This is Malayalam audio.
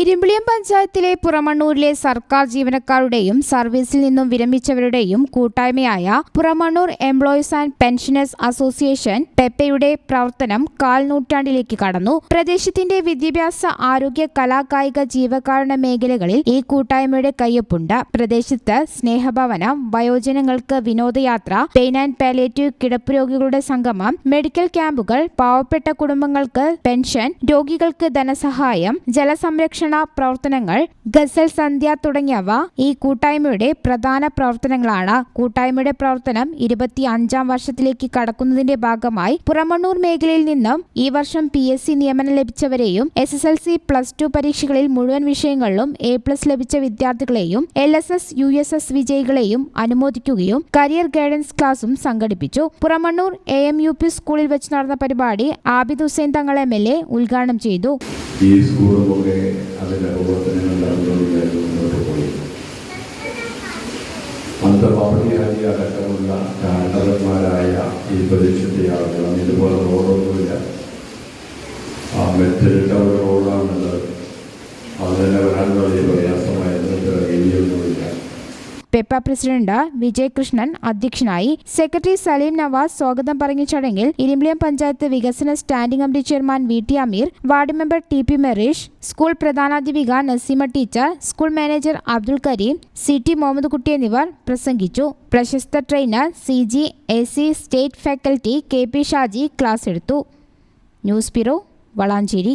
ഇരുമ്പിളിയം പഞ്ചായത്തിലെ പുറമണ്ണൂരിലെ സർക്കാർ ജീവനക്കാരുടെയും സർവീസിൽ നിന്നും വിരമിച്ചവരുടെയും കൂട്ടായ്മയായ Puramannur employees and pensioners association പെപ്പയുടെ പ്രവർത്തനം കാൽ നൂറ്റാണ്ടിലേക്ക് കടന്നു. പ്രദേശത്തിന്റെ വിദ്യാഭ്യാസ ആരോഗ്യ കലാകായിക ജീവകാരുണ്യ മേഖലകളിൽ ഈ കൂട്ടായ്മയുടെ കയ്യൊപ്പുണ്ട്. പ്രദേശത്ത് സ്നേഹഭവനം വയോജനങ്ങൾക്ക് വിനോദയാത്ര പെയിൻ ആൻഡ് പാലേറ്റീവ് കിടപ്പ് രോഗികളുടെ സംഗമം മെഡിക്കൽ ക്യാമ്പുകൾ പാവപ്പെട്ട കുടുംബങ്ങൾക്ക് പെൻഷൻ രോഗികൾക്ക് ധനസഹായം ജലസംരക്ഷണ പ്രവർത്തനങ്ങൾ ഗസൽ സന്ധ്യ തുടങ്ങിയവ ഈ കൂട്ടായ്മയുടെ പ്രധാന പ്രവർത്തനങ്ങളാണ്. കൂട്ടായ്മയുടെ പ്രവർത്തനം ഇരുപത്തി അഞ്ചാം വർഷത്തിലേക്ക് കടക്കുന്നതിന്റെ ഭാഗമായി പുറമണ്ണൂർ മേഖലയിൽ നിന്നും ഈ വർഷം പി എസ് സി നിയമനം ലഭിച്ചവരെയും S S L C plus two പരീക്ഷകളിൽ മുഴുവൻ വിഷയങ്ങളിലും എ പ്ലസ് ലഭിച്ച വിദ്യാർത്ഥികളെയും L S S U S S വിജയികളെയും അനുമോദിക്കുകയും കരിയർ ഗൈഡൻസ് ക്ലാസും സംഘടിപ്പിച്ചു. Puramannur A M U P സ്കൂളിൽ വെച്ച് നടന്ന പരിപാടി Abid Hussain Thangal M L A ഉദ്ഘാടനം ചെയ്തു. ഈ സ്കൂളുമൊക്കെ അതിന്റെ പ്രവർത്തനങ്ങൾ നടന്നുകൊണ്ടിരിക്കുന്നു മുന്നോട്ട് പോയി. അന്തർവാഹിയായി അടക്കമുള്ള കാണ്ടവന്മാരായ ഈ പ്രദേശത്തെ ആളുകൾ ഇതുപോലെ റോഡൊന്നുമില്ല. ആ മെറ്റലിട്ട ഒരു റോഡാണുള്ളത്. പെപ്പ പ്രസിഡന്റ് വിജയ് കൃഷ്ണൻ അധ്യക്ഷനായി. സെക്രട്ടറി സലീം നവാസ് സ്വാഗതം പറഞ്ഞ ചടങ്ങിൽ ഇരിമ്പിളിയം പഞ്ചായത്ത് വികസന standing committee chairman V T Ameer ward member T P Mereesh school പ്രധാനാധ്യാപിക Naseema teacher school manager Abdul Kareem C T Muhammad Kutty എന്നിവർ പ്രസംഗിച്ചു. പ്രശസ്ത trainer C G A C state faculty K P Shaji class എടുത്തു. News bureau Valanchery.